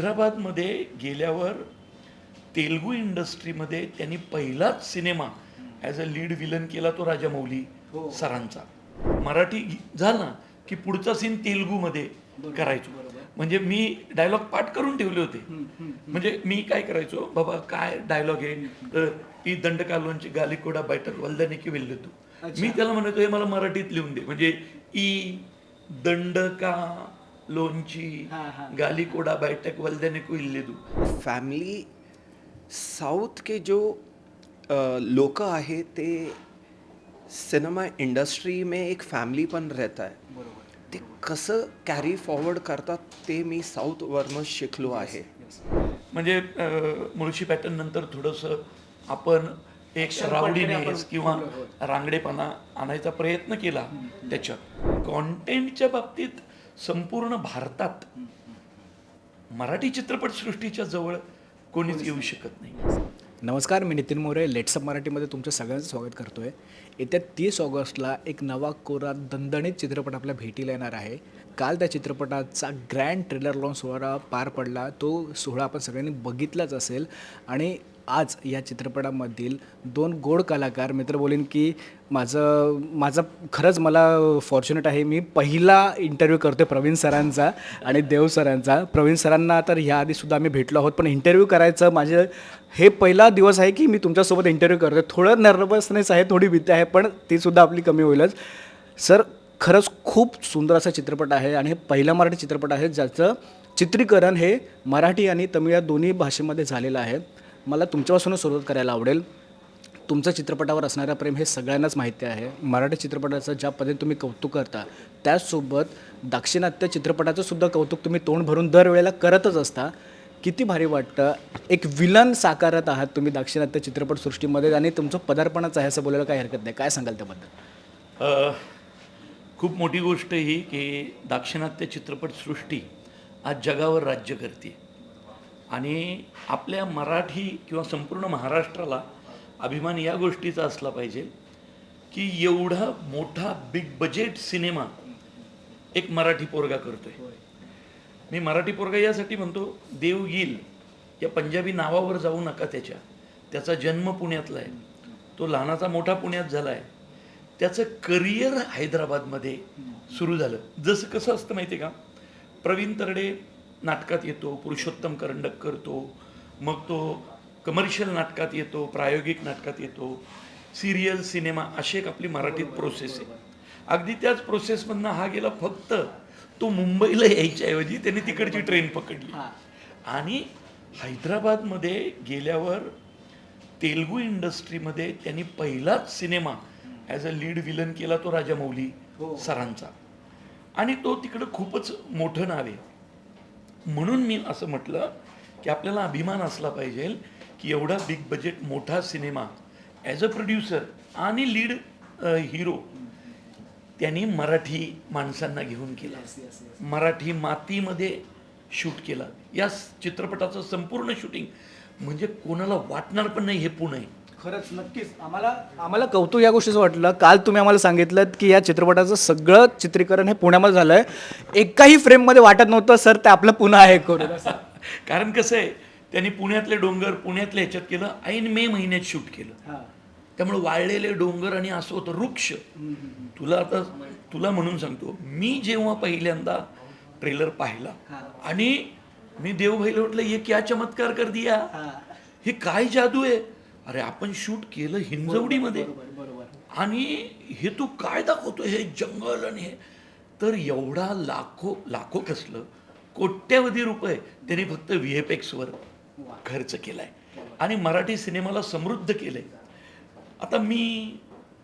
हैदराबादमध्ये गेल्यावर तेलगू इंडस्ट्रीमध्ये त्यांनी पहिलाच cinema as a lead villain केला तो राजामौली सरांचा. मराठी झाला की पुढचा सीन तेलगूमध्ये करायचो. म्हणजे मी डायलॉग पाठ करून ठेवले होते. म्हणजे मी काय करायचो बाबा काय डायलॉग आहे? तर ती दंडकालोनची गालिकोडा बैठक वल्दने की वेल्ले तू मी त्याला म्हणतो हे मला मराठीत लिहून दे. म्हणजे ई दंडका गालिकोडा बैठक वल्दने को इल्ले तू फॅमिली साऊथ के जो लोक आहे ते सिनेमा इंडस्ट्री में एक फॅमिली पण रहता है ते कसं कॅरी फॉरवर्ड करतात ते मी साऊथवरनं शिकलो आहे म्हणजे अं, मुळशी पॅटर्न नंतर थोडंसं आपण एक रावडीनेस किंवा रांगडेपणा आणायचा प्रयत्न केला त्याच्यात कॉन्टेंटच्या बाबतीत संपूर्ण भारतात मराठी चित्रपटसृष्टीच्या जवळ कोणीच येऊ शकत नाही. नमस्कार मी नितीन मोरे. लेट्सअप मराठीमध्ये तुमचं सगळ्यांचं स्वागत करतो आहे येत्या तीस ऑगस्टला एक नवा कोरा दणदणीत चित्रपट आपल्या भेटीला येणार आहे. काल त्या चित्रपटाचा ग्रँड ट्रेलर लॉन्च सोहळा पार पडला. तो सोहळा आपण सगळ्यांनी बघितलाच असेल. आणि आज या चित्रपटामधील दोन गोड कलाकार मित्र बोलेन की माझं माझं खरंच मला फॉर्च्युनेट आहे. मी पहिला इंटरव्ह्यू करतो प्रवीण सरांचा आणि देव सरांचा. प्रवीण सरांना तर ह्या आधीसुद्धा आम्ही भेटलो आहोत पण इंटरव्ह्यू करायचं माझे हे पहिला दिवस आहे की मी तुमच्यासोबत इंटरव्ह्यू करतो थोडं नर्वसनेस आहे थोडी भीती आहे पण तीसुद्धा आपली कमी होईलच. सर खरंच खूप सुंदर असा चित्रपट आहे आणि हे पहिला मराठी चित्रपट आहे ज्याचं चित्रीकरण हे मराठी आणि तमिळ या दोन्ही भाषेमध्ये झालेलं आहे. मला तुमच्यापासूनच सुरुवात करायला आवडेल. तुमचं चित्रपटावर असणारं प्रेम हे सगळ्यांनाच माहिती आहे. मराठी चित्रपटाचं ज्या पद्धतीने तुम्ही कौतुक करता त्याचसोबत दाक्षिणात्य चित्रपटाचं सुद्धा कौतुक तुम्ही तोंड भरून दरवेळेला करतच असता. किती भारी वाटतं. एक विलन साकारत आहात तुम्ही दाक्षिणात्य चित्रपटसृष्टीमध्ये आणि तुमचं पदार्पणच आहे असं बोलायला काही हरकत नाही. काय सांगाल त्याबद्दल? खूप मोठी गोष्ट ही की दाक्षिणात्य चित्रपटसृष्टी आज जगावर राज्य करते आणि आपल्या मराठी किंवा संपूर्ण महाराष्ट्राला अभिमान या गोष्टीचा असला पाहिजे की एवढा मोठा बिग बजेट सिनेमा एक मराठी पोरगा करतोय. मी मराठी पोरगा यासाठी म्हणतो देव या पंजाबी नावावर जाऊ नका त्याच्या. त्याचा जन्म पुण्यातला आहे. तो लहानाचा मोठा पुण्यात झाला आहे त्याचं करिअर हैदराबादमध्ये सुरू झालं. जसं कसं असतं माहिती आहे का? प्रवीण तरडे नाटकात येतो पुरुषोत्तम करंडक करतो मग तो कमर्शियल नाटकात येतो प्रायोगिक नाटकात येतो सिरियल सिनेमा अशी एक आपली मराठीत प्रोसेस आहे. अगदी त्याच प्रोसेसमधनं हा गेला फक्त तो मुंबईला यायच्याऐवजी त्याने तिकडची ट्रेन पकडली. आणि हैदराबादमध्ये गेल्यावर तेलगू इंडस्ट्रीमध्ये त्यांनी पहिलाच cinema as a lead villain केला तो राजामौली सरांचा. आणि तो तिकडं खूपच मोठं नाव आहे. म्हणून मी असं म्हटलं की आपल्याला अभिमान असला पाहिजे की एवढा बिग बजेट मोठा सिनेमा ॲज अ प्रोड्युसर आणि लीड हिरो त्यांनी मराठी माणसांना घेऊन केला. मराठी मातीमध्ये शूट केला. या चित्रपटाचं संपूर्ण शूटिंग म्हणजे कोणाला वाटणार पण नाही हे पुणे. खरंच नक्कीच. आम्हाला आम्हाला कौतुक या गोष्टीचं वाटलं. काल तुम्ही आम्हाला सांगितलं की या चित्रपटाचं सगळं चित्रीकरण हे पुण्यामध्ये झालं आहे एकाही फ्रेममध्ये वाटत नव्हतं सर ते आपलं पुन्हा आहे करून. कारण कसं आहे त्यांनी पुण्यातले डोंगर पुण्यातल्या ह्याच्यात केलं ऐन मे महिन्यात शूट केलं. त्यामुळे वाळलेले डोंगर आणि असं होतं वृक्ष. तुला आता तुला म्हणून सांगतो मी जेव्हा पहिल्यांदा ट्रेलर पाहिला आणि मी देवभाईला म्हटलं हे क्या चमत्कार कर दिया हे काय जादू आहे? अरे आपण शूट केलं हिंजवडीमध्ये. आणि हे तू काय दाखवतो हे जंगल आणि हे. तर एवढा लाखो लाखो कसलं कोट्यवधी रुपये त्यांनी फक्त व्ही एफ एक्सवर खर्च केलाय. आणि मराठी सिनेमाला समृद्ध केलंय. आता मी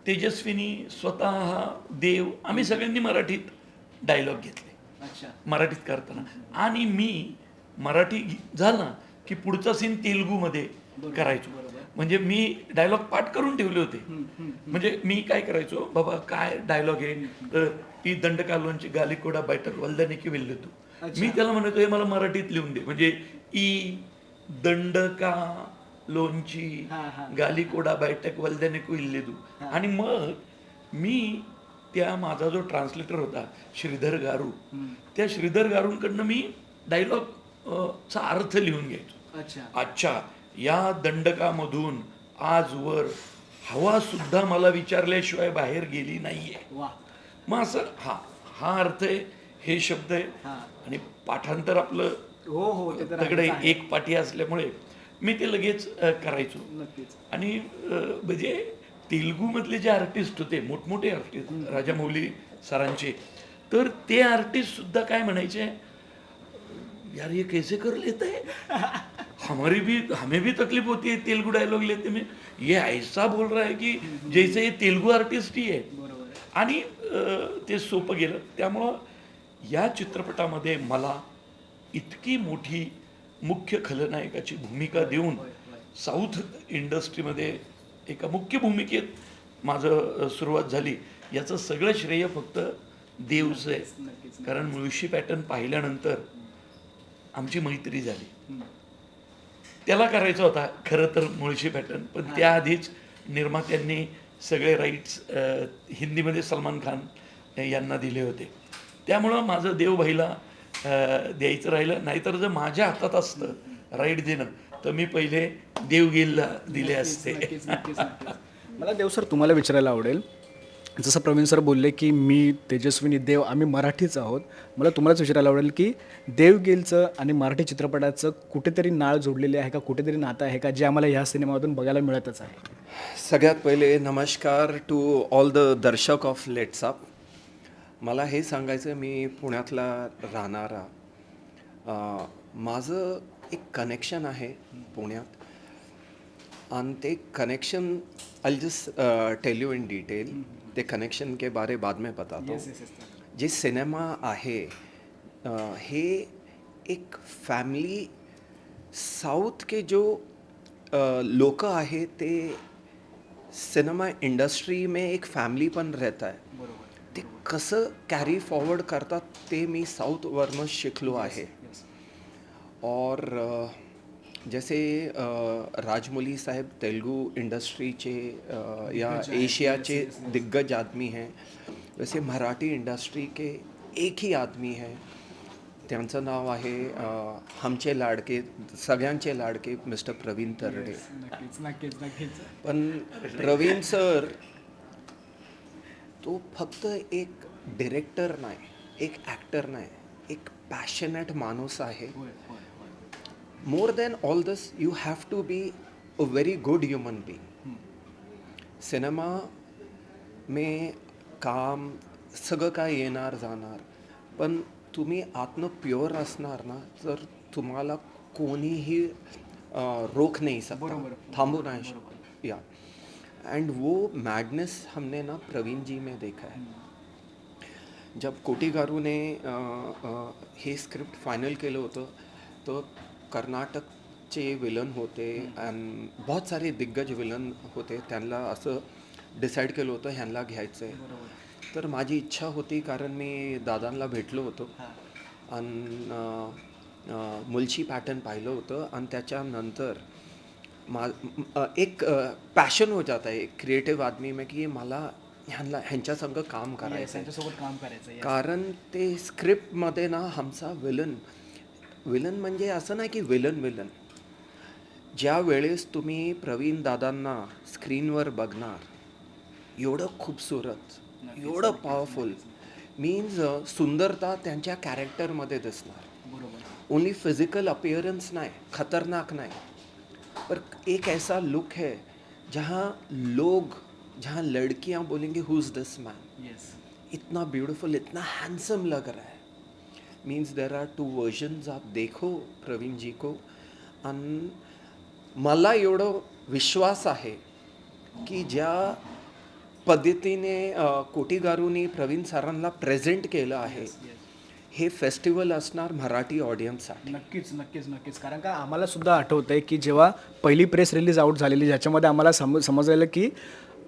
तेजस्विनी स्वतः देव आम्ही सगळ्यांनी मराठीत डायलॉग घेतले. मराठीत करताना. आणि मी मराठी झाला की पुढचा सीन तेलगूमध्ये करायचो. म्हणजे मी डायलॉग पाठ करून ठेवले होते. म्हणजे मी काय करायचो बाबा काय डायलॉग आहे? तर ती दंडकालोनची गालिकोडा बैठक वल्दने की वेल्ले तू. मी त्याला म्हणतो हे मला मराठीत लिहून दे. म्हणजे ई दंडका लोनची गालिकोडा बैठक वल्दने को इल्ले तू. आणि मग मी त्या माझा जो ट्रान्सलेटर होता श्रीधर गारू त्या श्रीधर गारूंकडनं मी डायलॉग चा अर्थ लिहून घ्यायचो. अच्छा. अच्छा. या दंडकामधून आजवर हवा सुद्धा मला विचारल्याशिवाय बाहेर गेली नाहीये. मग असं हा हा अर्थ आहे हे शब्द आहे. आणि पाठांतर आपलं हो हो ते तर तगडे आहेच आहे. एक पाठी असल्यामुळे मी ते लगेच करायचो. आणि म्हणजे तेलुगूमधले जे आर्टिस्ट होते मोठमोठे आर्टिस्ट राजामौली सरांचे तर ते आर्टिस्ट सुद्धा काय म्हणायचे यार ये कैसे कर लेते हमारी भी हमें भी तकलीफ होती है तेलुगु डायलॉग लेते में। ये ऐसा बोल रहा है की जैसे ये तेलुगू आर्टिस्ट ही आहे आणि ते सोपं गेलं. त्यामुळं या चित्रपटामध्ये मला इतकी मोठी मुख्य खलनायकाची भूमिका देऊन साऊथ इंडस्ट्रीमध्ये एका मुख्य भूमिकेत माझं सुरुवात झाली. याचं सगळं श्रेय फक्त देवचं आहे. कारण मुळशी पॅटर्न पाहिल्यानंतर आमची मैत्री झाली. त्याला करायचा होता. खरं तर मुळशी पॅटर्न. पण त्याआधीच निर्मात्यांनी सगळे राईट्स हिंदीमध्ये सलमान खान यांना दिले होते. त्यामुळं माझं देवभाईला द्यायचं राहिलं. नाहीतर जर माझ्या हातात असतं राईट देणं तर मी पहिले देवगेलला दिले असते. मला देव सर तुम्हाला विचारायला आवडेल. जसं प्रवीण सर बोलले की मी तेजस्विनी देव आम्ही मराठीच आहोत. मला तुम्हालाच विचारायला आवडेल की देवगेलचं आणि मराठी चित्रपटाचं कुठेतरी नाळ जोडलेली आहे का? कुठेतरी नातं आहे का? जे आम्हाला ह्या सिनेमामधून बघायला मिळतच आहे. सगळ्यात पहिले नमस्कार टू ऑल द दर्शक ऑफ लेट्सअप मला हे सांगायचं मी पुण्यातला राहणारा माझं एक कनेक्शन आहे पुण्यात. आणि ते connection I just tell you in detail ते कनेक्शन के बारे बाद में बताता हूँ। जे सिनेमा आहे हे एक फॅमिली साऊथ के जो लोक आहे ते सिनेमा इंडस्ट्री में एक फॅमिली पण रहता है। ते कसं कॅरी फॉरवर्ड करतात ते मी साऊथवरनं शिकलो आहे। और जैसे राजमौली साहेब तेलुगू इंडस्ट्रीचे या एशियाचे दिग्गज आदमी हैं. वैसे मराठी इंडस्ट्री के एक ही आदमी है. त्यांचं नाव आहे अ, आमचे लाडके सगळ्यांचे लाडके मिस्टर प्रवीण तरडे. पण प्रवीण सर तो फक्त एक डिरेक्टर नाही एक ॲक्टर नाही एक पॅशनेट माणूस आहे. More than all this you have to be a very good human being cinema में काम सगळं काय येणार जाणार. पण तुम्ही आतनं प्युअर असणार ना तर तुम्हाला कोणीही रोक नहीं सकता थांबू नाही या. एंड वो मैडनेस हमने ना प्रवीण जी में देखा है. जब कोटी गारू ने अ, अ, हे स्क्रिप्ट फायनल केलं होतं तर कर्नाटकचे विलन होते अँड बहुत सारे दिग्गज विलन होते. त्यांना असं डिसाईड केलं होतं ह्यांना घ्यायचं आहे तर माझी इच्छा होती कारण मी दादांना भेटलो होतो. आणि मुलची पॅटर्न पाहिलं होतं आणि त्याच्यानंतर मा एक पॅशन हो जाता है एक क्रिएटिव्ह आदमी में की मला ह्यांना ह्यांच्या संग काम करायचं आहे त्यांच्यासोबत काम करायचं कारण ते स्क्रिप्टमध्ये ना आमचा विलन विलन म्हणजे असं नाही की विलन विलन. ज्या वेळेस तुम्ही प्रवीण दादांना स्क्रीनवर बघणार एवढं खूपसुरत एवढं पॉवरफुल मीन्स सुंदरता त्यांच्या कॅरेक्टरमध्ये दिसणार. बरोबर. ओनली फिजिकल अपियरेंस नाही खतरनाक नाही. पर एक ऐसा लुक है जहाँ लोग जहाँ लड़कियाँ बोलेंगे हु इज़ दिस मैन इतना ब्यूटीफुल इतना हैंडसम लग रहा है। Means there are two versions आप देखो प्रवीण जी को। आणि मला एवढं विश्वास आहे की ज्या पद्धतीने अ, कोटी गारूंनी प्रवीण सरांना प्रेझेंट केलं आहे हे फेस्टिवल असणार मराठी ऑडियन्ससाठी नक्कीच नक्कीच नक्कीच. कारण का आम्हाला सुद्धा आठवतं आहे की जेव्हा पहिली प्रेस रिलीज आउट झालेली ज्याच्यामध्ये आम्हाला सम समजलेलं की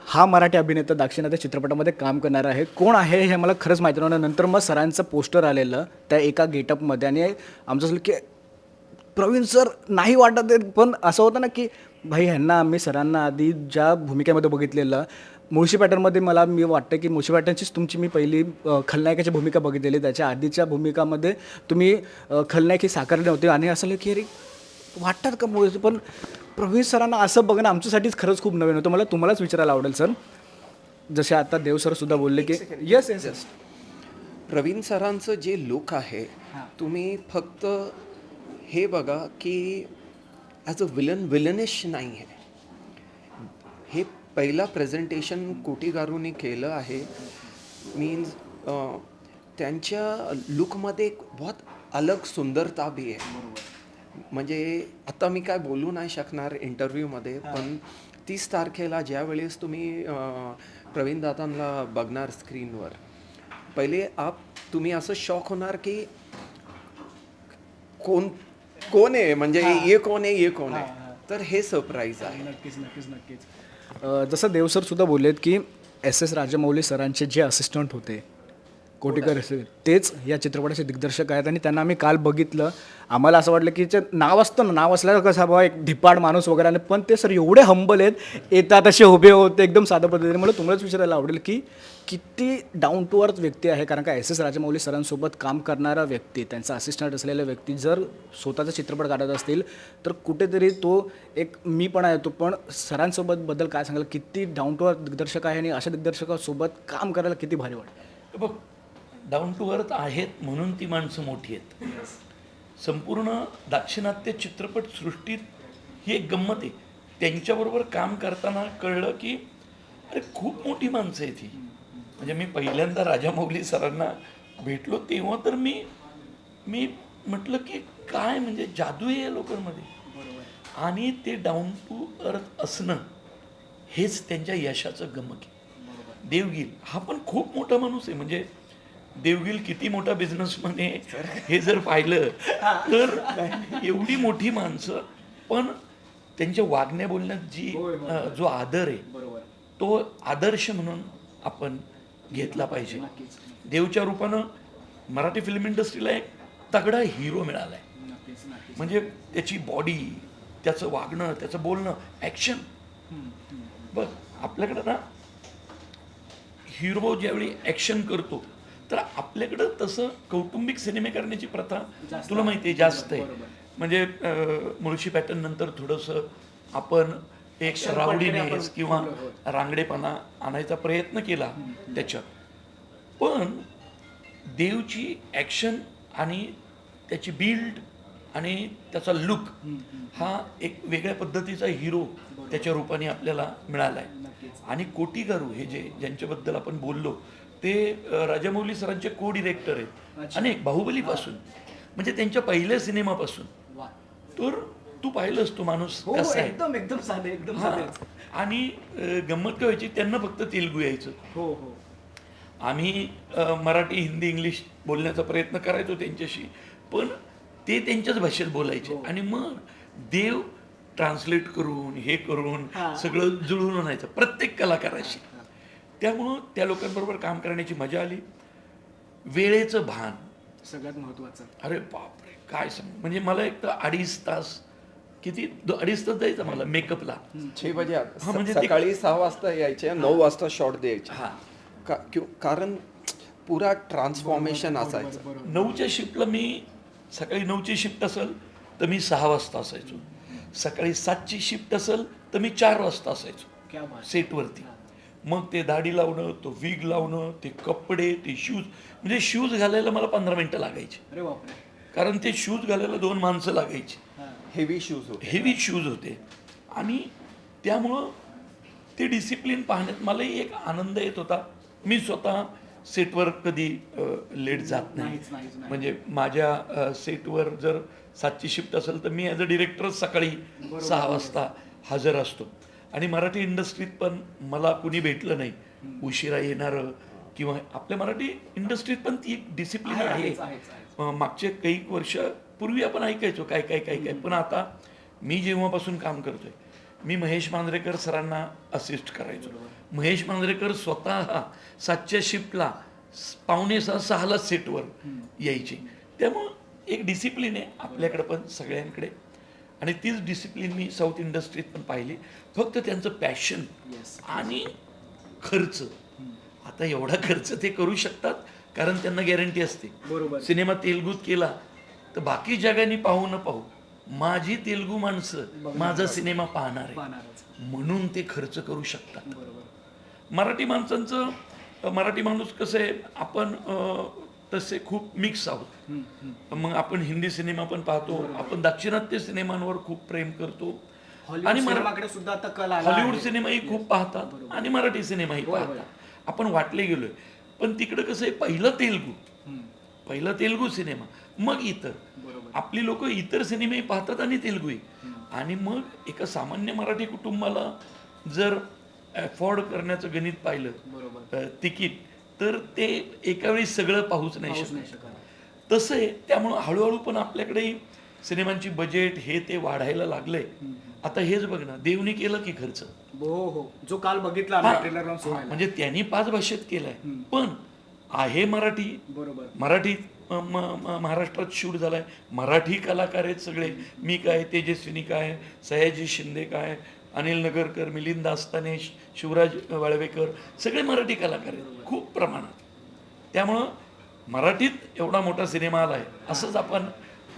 हा मराठी अभिनेता दाक्षिणात्य चित्रपटामध्ये काम करणार आहे. कोण आहे हे मला खरंच माहिती नव्हतं. नंतर मग सरांचं पोस्टर आलेलं त्या एका गेटअपमध्ये. आणि आमचं असलं की प्रवीण सर नाही वाटत आहेत. पण असं होतं ना की भाई ह्यांना आम्ही सरांना आधी ज्या भूमिकेमध्ये बघितलेलं मुळशी पॅटर्नमध्ये मला मी वाटतं की मुळशी पॅटर्नचीच तुमची मी पहिली खलनायकाची भूमिका बघितलेली. त्याच्या आधीच्या भूमिकामध्ये तुम्ही खलनायकी खलनायक ही साकारले होते आणि असं की अरे वाटतात का मुळशी? पण प्रवीण सरांना असं बघणं आमच्यासाठीच खरंच खूप नवीन होतं. मला तुम्हालाच विचारायला आवडेल सर. जसे आता देव सर सुद्धा बोलले की येस येस जस्ट प्रवीण सरांचं जे लुक आहे तुम्ही फक्त हे बघा की ॲज अ विलन विलनिश नाही आहे हे पहिला प्रेझेंटेशन कोटीगारूंनी केलं आहे. मीन्स त्यांच्या लुकमध्ये एक बहुत अलग सुंदरता बी आहे. म्हणजे आता मी काय बोलू नाही शकणार इंटरव्ह्यूमध्ये पण तीस तारखेला ज्या वेळेस तुम्ही प्रवीण दादांना बघणार स्क्रीनवर पहिले आप तुम्ही असं शॉक होणार की कोण कोण आहे? म्हणजे ये कोण आहे ये कोण आहे? तर हे सरप्राईज आहे. नक्कीच नक्कीच नक्कीच. जसं देव सर सुद्धा बोललेत की एस एस राजमौली सरांचे जे असिस्टंट होते कोटीकर असेल तेच या चित्रपटाचे दिग्दर्शक आहेत आणि त्यांना आम्ही काल बघितलं. आम्हाला असं वाटलं की ते नाव असतं ना नाव असल्यावर कसं बाबा एक धिपाड माणूस वगैरे आणि पण ते सर एवढे हंबल आहेत येतात असे उभे होते एकदम साध्या पद्धतीने. मला तुम्हालाच विचारायला आवडेल की किती डाऊन टू अर्थ व्यक्ती आहे कारण का एस एस राजमौली सरांसोबत काम करणारा व्यक्ती त्यांचा असिस्टंट असलेला व्यक्ती जर स्वतःचा चित्रपट काढत असतील तर कुठेतरी तो एक मी पण येतो पण सरांसोबत बद्दल काय सांगाल? किती डाऊन टू अर्थ दिग्दर्शक आहे आणि अशा दिग्दर्शकासोबत काम करायला किती भारी वाटतं? बघ डाऊन टू अर्थ आहेत म्हणून ती माणसं मोठी आहेत. संपूर्ण दाक्षिणात्य चित्रपटसृष्टीत ही एक गंमत आहे. त्यांच्याबरोबर काम करताना कळलं की अरे खूप मोठी माणसं आहेत ही. म्हणजे मी पहिल्यांदा राजामौली सरांना भेटलो तेव्हा तर मी मी म्हटलं की काय म्हणजे जादू आहे या लोकांमध्ये. आणि ते डाऊन टू अर्थ असणं हेच त्यांच्या यशाचं गमक आहे. देवगिल हा पण खूप मोठा माणूस आहे. म्हणजे देवगिल किती मोठा बिझनेसमॅन आहे हे जर पाहिलं तर एवढी मोठी माणसं पण त्यांच्या वागण्या बोलण्यात जी जो आदर आहे तो आदर्श म्हणून आपण घेतला पाहिजे. देवच्या रूपानं मराठी फिल्म इंडस्ट्रीला एक तगडा हिरो मिळाला आहे म्हणजे त्याची बॉडी त्याचं वागणं त्याचं बोलणं ॲक्शन बघ आपल्याकडं ना हिरो ज्यावेळी ॲक्शन करतो तर आपल्याकडं तसं कौटुंबिक सिनेमे करण्याची प्रथा तुला माहिती आहे जास्त आहे. म्हणजे मुळशी पॅटर्न नंतर थोडंसं आपण एक रावडीनेस किंवा रांगडेपणा आणायचा प्रयत्न केला त्याच्यात. पण देवची ॲक्शन आणि त्याची बिल्ड आणि त्याचा लुक हा एक वेगळ्या पद्धतीचा हिरो त्याच्या रूपाने आपल्याला मिळाला आहे आणि कोटीगारू हे जे ज्यांच्याबद्दल आपण बोललो ते राजामौली सरांचे को डिरेक्टर आहेत अनेक बाहुबलीपासून. म्हणजे त्यांच्या पहिल्या सिनेमापासून. तर तू पाहिलंस तो माणूस कसा आहे? एकदम एकदम साधे एकदम हा. आणि गंमत काय व्हायची? त्यांना फक्त तेलगू यायचं. हो हो. आम्ही मराठी हिंदी इंग्लिश बोलण्याचा प्रयत्न करायचो त्यांच्याशी. पण ते त्यांच्याच भाषेत बोलायचे. आणि मग देव ट्रान्सलेट करून हे करून सगळं जुळून आणायचं प्रत्येक कलाकाराशी. त्यामुळं त्या लोकांबरोबर काम करण्याची मजा आली. वेळेचं भान. सगळ्यात महत्वाचं. अरे बापरे काय सांग म्हणजे मला एक तर अडीच तास किती? दो- अडीच तास जायचं मला मेकअपला. छे बजे हा, म्हणजे सकाळी सहा वाजता यायचे नऊ वाजता शॉट द्यायचे. हा. का क्यू कारण पुरा ट्रान्सफॉर्मेशन असायचं. नऊच्या शिफ्टला मी सकाळी नऊची शिफ्ट असेल तर मी सहा वाजता असायचो. सकाळी सातची शिफ्ट असेल तर मी चार वाजता असायचो. क्या बात. सेटवरती. मग ते दाढी लावणं तो विग लावणं ते कपडे ते शूज म्हणजे शूज घालायला मला पंधरा मिनटं लागायची. कारण ते शूज घालायला दोन माणसं लागायची. हेवी शूज होते. हेवी शूज होते. आणि त्यामुळं ते डिसिप्लिन पाहण्यात मलाही एक आनंद येत होता. मी स्वतः सेटवर कधी लेट जात नाही. म्हणजे माझ्या सेटवर जर सातची शिफ्ट असेल तर मी ॲज अ डिरेक्टर सकाळी सहा वाजता हजर असतो. आणि मराठी इंडस्ट्रीत पण मला कुणी भेटलं नाही. उशिरा येणारं किंवा आपल्या मराठी इंडस्ट्रीत पण ती एक डिसिप्लिन आहे मागचे काही वर्ष पूर्वी आपण ऐकायचो काय काय काय काय. पण आता मी जेव्हापासून काम करतोय मी महेश मांजरेकर सरांना असिस्ट करायचो. महेश मांजरेकर स्वतः सातच्या शिफ्टला पावणे सहा सहाला सेटवर यायचे. त्यामुळं एक डिसिप्लिन आहे आपल्याकडे पण सगळ्यांकडे. आणि तीच डिसिप्लिन मी साऊथ इंडस्ट्रीत पण पाहिली. फक्त त्यांचं पॅशन आणि खर्च. आता एवढा खर्च ते करू शकतात कारण त्यांना गॅरंटी असते. बरोबर. सिनेमा तेलगूत केला तर बाकी जगाने पाहू न पाहू. माझी तेलगू माणसं माझा सिनेमा पाहणार आहे म्हणून ते खर्च करू शकतात. मराठी माणसांचं मराठी माणूस कसं आहे आपण तसे खूप मिक्स आहोत. मग आपण हिंदी सिनेमा पण पाहतो आपण दाक्षिणात्य सिनेमांवर खूप प्रेम करतो. हॉलिवूड आणि सुद्धा हॉलिवूड. सिनेमाही खूप पाहतात आणि मराठी सिनेमाही पाहतात. आपण वाटले गेलोय. पण तिकडं कसं आहे पहिलं तेलगू. पहिलं तेलगू सिनेमा. मग इतर. आपली लोक इतर सिनेमे पाहतात आणि तेलगुही आणि मग एका सामान्य मराठी कुटुंबाला जर अफोर्ड करण्याचं गणित पाहिलं तिकीट तर ते एका वेळी सगळं पाहूच नाही शकत. तसं आहे त्यामुळं हळूहळू पण आपल्याकडेही सिनेमांची बजेट हे ते वाढायला लागलंय. आता हेच बघ ना देवनी केलं की खर्च? हो हो. जो काल बघितला म्हणजे त्यांनी पाच भाषेत केलाय. पण आहे मराठी. बरोबर. मराठी म- महाराष्ट्रात शूट झालाय. मराठी कलाकार आहेत सगळे. मी काय तेजस्विनी काय सयाजी शिंदे काय अनिल नगरकर मिलिंद दास्ताने श- शिवराज वाळवेकर सगळे मराठी कलाकार आहेत. खूप प्रमाणात. त्यामुळं मराठीत एवढा मोठा सिनेमा आलाय असंच आपण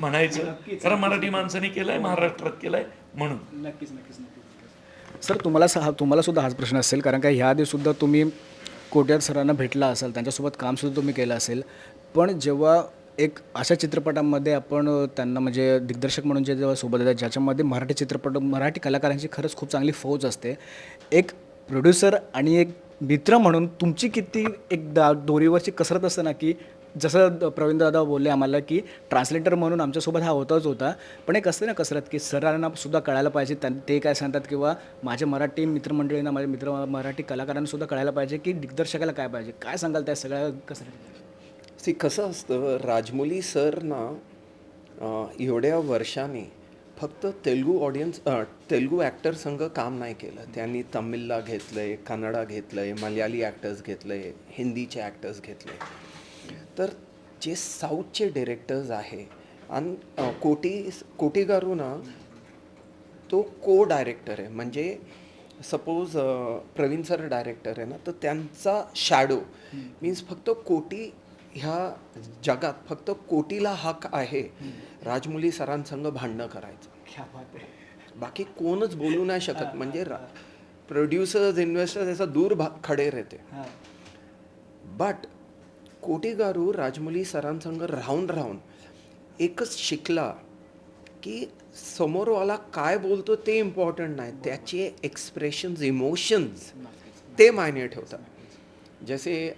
म्हणायचं. कारण मराठी माणसाने केलाय महाराष्ट्रात केलाय म्हणून. नक्कीच नक्कीच नक्कीच. सर तुम्हाला सा- तुम्हाला सुद्धा हाच प्रश्न असेल. कारण का ह्या आधी सुद्धा तुम्ही कोट्यात सरांना भेटला असाल त्यांच्यासोबत कामसुद्धा तुम्ही केलं असेल. पण जेव्हा एक अशा चित्रपटामध्ये आपण त्यांना म्हणजे दिग्दर्शक म्हणून जे जेव्हा सोबत येतात ज्याच्यामध्ये मराठी चित्रपट मराठी कलाकारांची खरंच खूप चांगली फौज असते एक प्रोड्युसर आणि एक मित्र म्हणून तुमची किती एक दा दोरीवरची कसरत असते ना की जसं प्रवीण दादा बोलले आम्हाला की ट्रान्सलेटर म्हणून आमच्यासोबत हा होताच होता पण एक असते ना कसरत की सरांना सुद्धा कळायला पाहिजे त्यां ते काय सांगतात किंवा माझ्या मराठी मित्रमंडळींना माझे मित्र मराठी कलाकारांना सुद्धा कळायला पाहिजे की दिग्दर्शकाला काय पाहिजे काय सांगाल त्या सगळ्या कसरत? सी कसं असतं राजमौली सर ना अं, एवढ्या वर्षांनी फक्त तेलगू ऑडियन्स तेलगू ॲक्टर संघ काम नाही केलं. त्यांनी तमिळला घेतलं आहे कन्नडा घेतलं आहे मल्याळी ॲक्टर्स घेतलं आहे हिंदीचे ॲक्टर्स घेतले. तर जे साऊथचे डिरेक्टर्स आहे आणि कोटी कोटी गारू ना तो को डायरेक्टर आहे. म्हणजे सपोज प्रवीण सर डायरेक्टर आहे ना तर त्यांचा शॅडो मीन्स फक्त कोटी ह्या जगात फक्त कोटीला हक आहे. राजमुली सरांसंग भांडणं करायचं. बाकी कोणच बोलू नाही शकत. म्हणजे प्रोड्युसर्स इन्व्हेस्टर्स याचा दूर खडे रहते. हां. बट कोटी गारू राजमौली सरांसंग राहून राहून एकच शिकला की समोरवाला काय बोलतो ते इम्पॉर्टंट नाही. त्याचे एक्सप्रेशन्स इमोशन्स ते मायने ठेवतात. जसे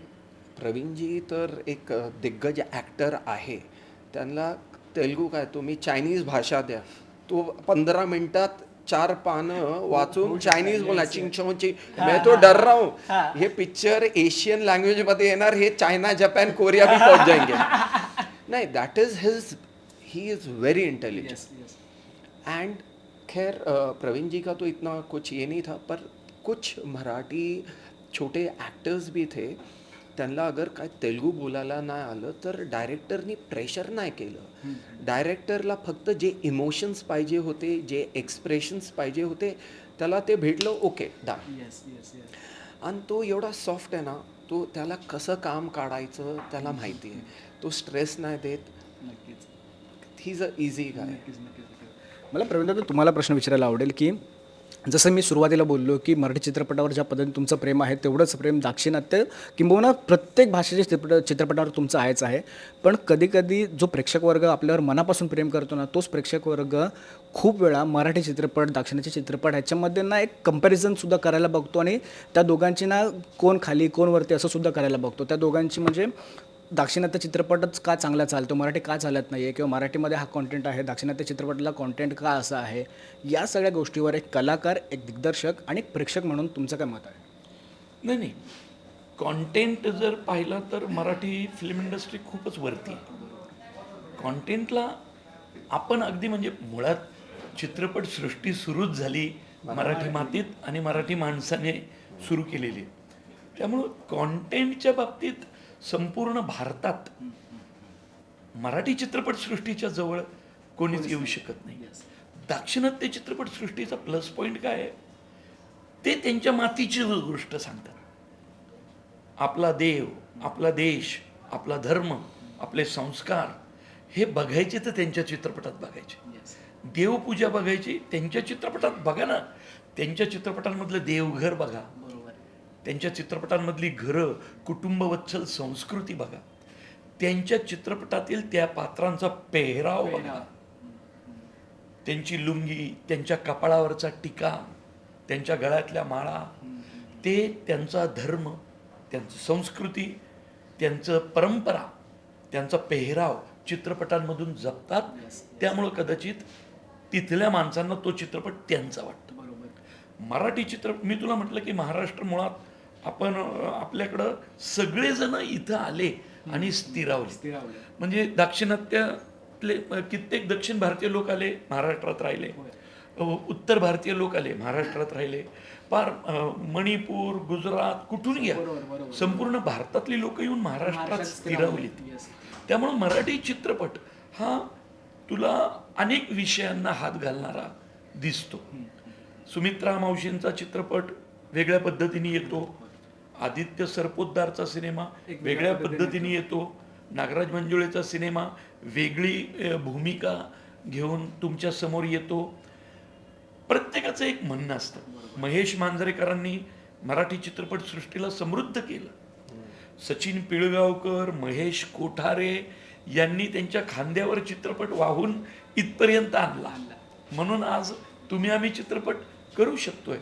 प्रवीणजी तर एक दिग्गज ॲक्टर आहे. त्यांना तेलगू काय तुम्ही चायनीज भाषा द्या. तो पंधरा मिनिटात चार पानं वाचून चायनीज बोला चिंगचोंची मैं तो डर रहा हूँ. हे. पिक्चर एशियन लँग्वेजमध्ये येणार हे चायना जपान कोरिया भी पहुंच जाएंगे नाही that is his he is very intelligent and खैर अ, प्रवीण जी का तो इतना कुछ ये नहीं था पर कुछ मराठी छोटे ॲक्टर्स भी थे त्यांना अगर काय तेलगू बोलायला नाही आलं तर डायरेक्टरनी प्रेशर नाही केलं. डायरेक्टरला फक्त जे इमोशन्स पाहिजे होते जे एक्सप्रेशन्स पाहिजे होते त्याला ते भेटलं ओके डा येस येस येस आणि तो एवढा सॉफ्ट आहे ना तो त्याला कसं काम काढायचं त्याला माहिती आहे. तो स्ट्रेस नाही देत. नक्कीच. ही अ इझी गाय मला प्रवीण तुम्हाला प्रश्न विचारायला आवडेल की जसं मी सुरुवातीला बोललो की मराठी चित्रपटावर ज्या पद्धतीने तुमचं प्रेम आहे तेवढंच प्रेम दाक्षिणात्य किंबहुना प्रत्येक भाषेच्या चित्रपट चित्रपटावर तुमचं आहेच आहे. पण कधीकधी जो प्रेक्षक वर्ग आपल्यावर मनापासून प्रेम करतो ना तोच प्रेक्षक वर्ग खूप वेळा मराठी चित्रपट दाक्षिणाचे चित्रपट ह्याच्यामध्ये ना एक कंपॅरिझनसुद्धा करायला बघतो आणि त्या दोघांची ना कोण खाली कोण वरती असंसुद्धा करायला बघतो. त्या दोघांची म्हणजे दाक्षिणात्य चित्रपटच का चांगला चालतो? मराठी का चालत नाही आहे किंवा मराठीमध्ये हा कॉन्टेंट आहे दाक्षिणात्य चित्रपटाला कॉन्टेंट का असं आहे? या सगळ्या गोष्टीवर एक कलाकार एक दिग्दर्शक आणि एक प्रेक्षक म्हणून तुमचं काय मत आहे? नाही नाही. कॉन्टेंट जर पाहिला तर मराठी फिल्म इंडस्ट्री खूपच वरती कॉन्टेंटला आपण अगदी म्हणजे मुळात चित्रपटसृष्टी सुरूच झाली मराठी मातीत आणि मराठी माणसाने सुरू केलेली आहे. त्यामुळं कॉन्टेंटच्या बाबतीत संपूर्ण भारतात मराठी चित्रपटसृष्टीच्या जवळ कोणीच येऊ शकत नाही. दाक्षिणात्य चित्रपटसृष्टीचा प्लस पॉईंट काय आहे? ते त्यांच्या मातीची गोष्ट सांगतात. आपला देव आपला देश आपला धर्म आपले संस्कार हे बघायचे तर त्यांच्या चित्रपटात बघायचे. देवपूजा बघायची त्यांच्या चित्रपटात बघा ना. त्यांच्या चित्रपटांमधलं देवघर बघा. त्यांच्या चित्रपटांमधली घरं कुटुंबवत्सल संस्कृती बघा. त्यांच्या चित्रपटातील त्या पात्रांचा पेहराव बघा. त्यांची लुंगी त्यांच्या कपाळावरचा टिका त्यांच्या गळ्यातल्या माळा ते त्यांचा धर्म त्यांचं संस्कृती त्यांचं परंपरा त्यांचा पेहराव चित्रपटांमधून जपतात. त्यामुळं कदाचित तिथल्या माणसांना तो चित्रपट त्यांचा वाटतो. मराठी चित्र मी तुला म्हटलं की महाराष्ट्र मुळात आपण आपल्याकडं सगळेजण इथं आले आणि स्थिरावले. म्हणजे दाक्षिणात्यातले कित्येक दक्षिण भारतीय लोक आले महाराष्ट्रात राहिले. उत्तर भारतीय लोक आले महाराष्ट्रात राहिले. पार अं, मणिपूर गुजरात कुठून घ्या संपूर्ण भारतातली लोक येऊन महाराष्ट्रात स्थिरावलीत. त्यामुळं मराठी चित्रपट हा तुला अनेक विषयांना हात घालणारा दिसतो. सुमित्रा मावशींचा चित्रपट वेगळ्या पद्धतीने येतो. आदित्य सरपोतदारचा सिनेमा वेगळ्या पद्धतीने येतो. नागराज मंजुळेचा सिनेमा वेगळी भूमिका घेऊन तुमच्यासमोर येतो. प्रत्येकाचं एक म्हणणं असतं. महेश मांजरेकरांनी मराठी चित्रपटसृष्टीला समृद्ध केलं. सचिन पिळगावकर महेश कोठारे यांनी त्यांच्या खांद्यावर चित्रपट वाहून इथपर्यंत आणला. म्हणून आज तुम्ही आम्ही चित्रपट करू शकतोय.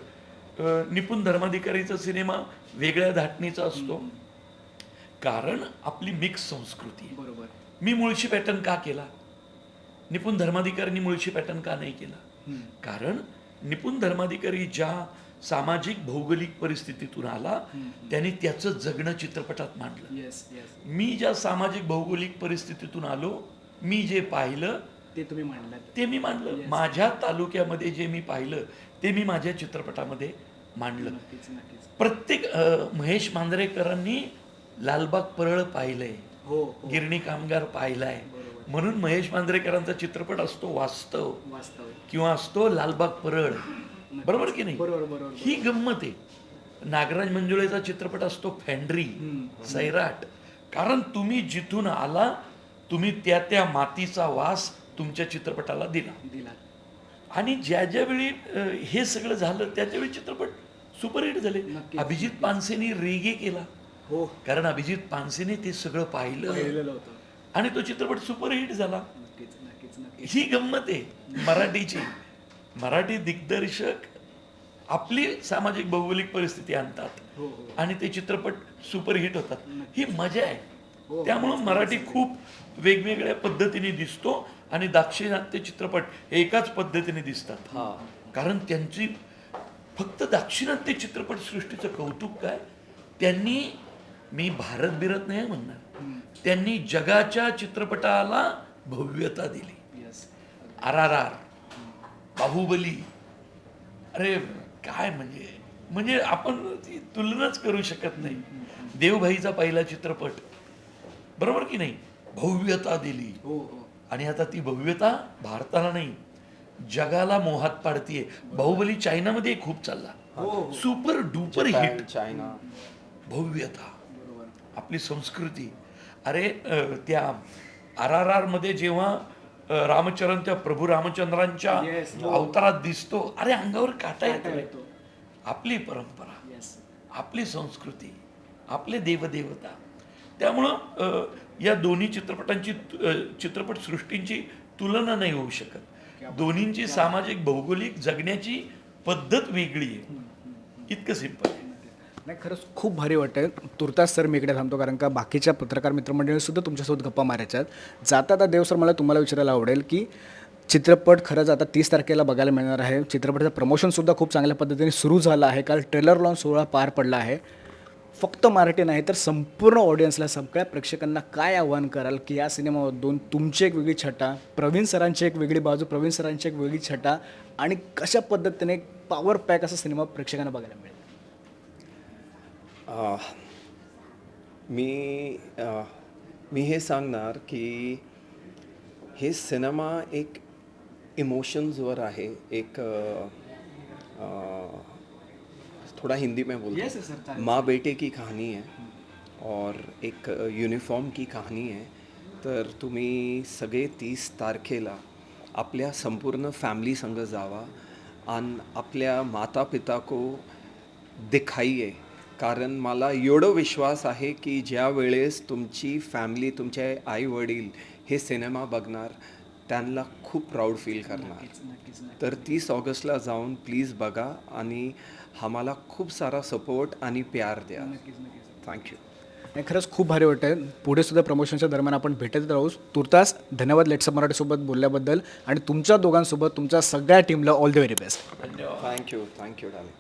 निपुण धर्माधिकारीचा सिनेमा वेगळ्या धाटणीचा असतो. कारण आपली मिक्स संस्कृती आहे. बरोबर. मी मुळशी पॅटर्न का केला? निपुण धर्माधिकाऱ्यांनी मुळशी पॅटर्न का नाही केला? कारण निपुण धर्माधिकारी ज्या सामाजिक भौगोलिक परिस्थितीतून आला त्यांनी त्याचं जगणं चित्रपटात मांडलं. मी ज्या सामाजिक भौगोलिक परिस्थितीतून आलो मी जे पाहिलं ते तुम्ही मांडलात. ते मी मांडलं. माझ्या तालुक्यामध्ये जे मी पाहिलं ते मी माझ्या चित्रपटामध्ये मांडलं. प्रत्येक महेश मांजरेकरांनी लालबाग परळ पाहिलंय. हो गिरणी कामगार पाहिलाय. म्हणून महेश मांजरेकरांचा चित्रपट असतो वास्तव. किंवा असतो लालबाग परळ. बरोबर की नाही? ही गंमत आहे. नागराज मंजुळेचा चित्रपट असतो फॅन्ड्री सैराट. कारण तुम्ही जिथून आला तुम्ही त्या त्या मातीचा वास तुमच्या चित्रपटाला दिला. दिला. आणि ज्या ज्या वेळी अ, हे सगळं झालं त्याच्या वेळी चित्रपट सुपरहिट झाले. अभिजित पानसेनी रेगे केला. हो. कारण अभिजित पानसेने ते सगळं पाहिलं. आणि तो चित्रपट सुपरहिट झाला. ही गंमत आहे मराठीची. मराठी दिग्दर्शक आपली सामाजिक भौगोलिक परिस्थिती आणतात. हो हो. आणि ते चित्रपट सुपरहिट होतात. ही मजा हो, आहे त्यामुळं मराठी खूप वेगवेगळ्या पद्धतीने दिसतो. आणि दाक्षिणात्य चित्रपट हे एकाच पद्धतीने दिसतात. कारण त्यांची फक्त दाक्षिणात्य चित्रपट सृष्टीचं कौतुक काय? त्यांनी मी भारत बिरत नाही म्हणणार त्यांनी जगाच्या चित्रपटाला भव्यता दिली. R R R Baahubali. अरे काय म्हणजे म्हणजे आपण ती तुलनाच करू शकत नाही. देवभाईचा पहिला चित्रपट बरोबर की नाही? भव्यता दिली. हो हो. आणि आता ती भव्यता भारताला नाही जगाला मोहात पाडतीये. बाहुबली चायनामध्ये खूप चालला. Super duper hit. चायना. भव्यता. आपली संस्कृती. अरे त्या आर आर आरमध्ये जेव्हा रामचरण त्या प्रभू रामचंद्रांच्या हो. अवतारात दिसतो अरे अंगावर काटा येतो येतो. आपली परंपरा. आपली संस्कृती. आपले देवदेवता. त्यामुळं या दोन्ही चित्रपटांची अ, चित्रपट सृष्टींची तुलना नाही होऊ शकत. दोन्हींची सामाजिक भौगोलिक जगण्याची पद्धत वेगळी आहे. इतकं सिंपल आहे. नाही खरंच खूप भारी वाटतं तुर्तास सर मी इकडे थांबतो कारण का बाकीच्या पत्रकार मित्रमंडळी सुद्धा तुमच्यासोबत गप्पा मारायच्या आहेत. जाता आता देव सर मला तुम्हाला विचारायला आवडेल की चित्रपट खरंच आता तीस तारखेला बघायला मिळणार आहे. चित्रपटाचं प्रमोशनसुद्धा खूप चांगल्या पद्धतीने सुरू झालं आहे. काल ट्रेलर लॉन्च सोहळा पार पडला आहे. फक्त मराठी नाही तर संपूर्ण ऑडियन्सला सगळ्या प्रेक्षकांना काय आव्हान कराल की या सिनेमामधून तुमची एक वेगळी छटा प्रवीण सरांची एक वेगळी बाजू प्रवीण सरांची एक वेगळी छटा आणि कशा पद्धतीने पॉवर पॅक असा सिनेमा प्रेक्षकांना बघायला मिळेल? मी मी हे सांगणार की हे सिनेमा एक इमोशन्सवर आहे. एक आ, आ, थोड़ा हिंदी में बोलते Yes, हैं। माँ बेटे की कहानी है और एक युनिफॉर्म की कहाणी आहे तर तुम्ही सगळे तीस तारखेला आपल्या संपूर्ण फॅमिली संग जावा आणि आपल्या माता पिता को दिखाइये कारण मला एवढं विश्वास आहे की ज्या वेळेस तुमची फॅमिली तुमचे आई वडील हे सिनेमा बघणार त्यांना खूप प्राऊड फील करणार. तर तीस ऑगस्टला जाऊन प्लीज बघा आणि आम्हाला खूप सारा सपोर्ट आणि प्यार द्या. थँक्यू आणि खरंच खूप भारी वाटतं पुढे सुद्धा प्रमोशनच्या दरम्यान आपण भेटत राहू तुर्तास धन्यवाद लेट्सअप मराठीसोबत बोलल्याबद्दल. आणि तुमच्या दोघांसोबत तुमच्या सगळ्या टीमला all the very best thank you thank you डाले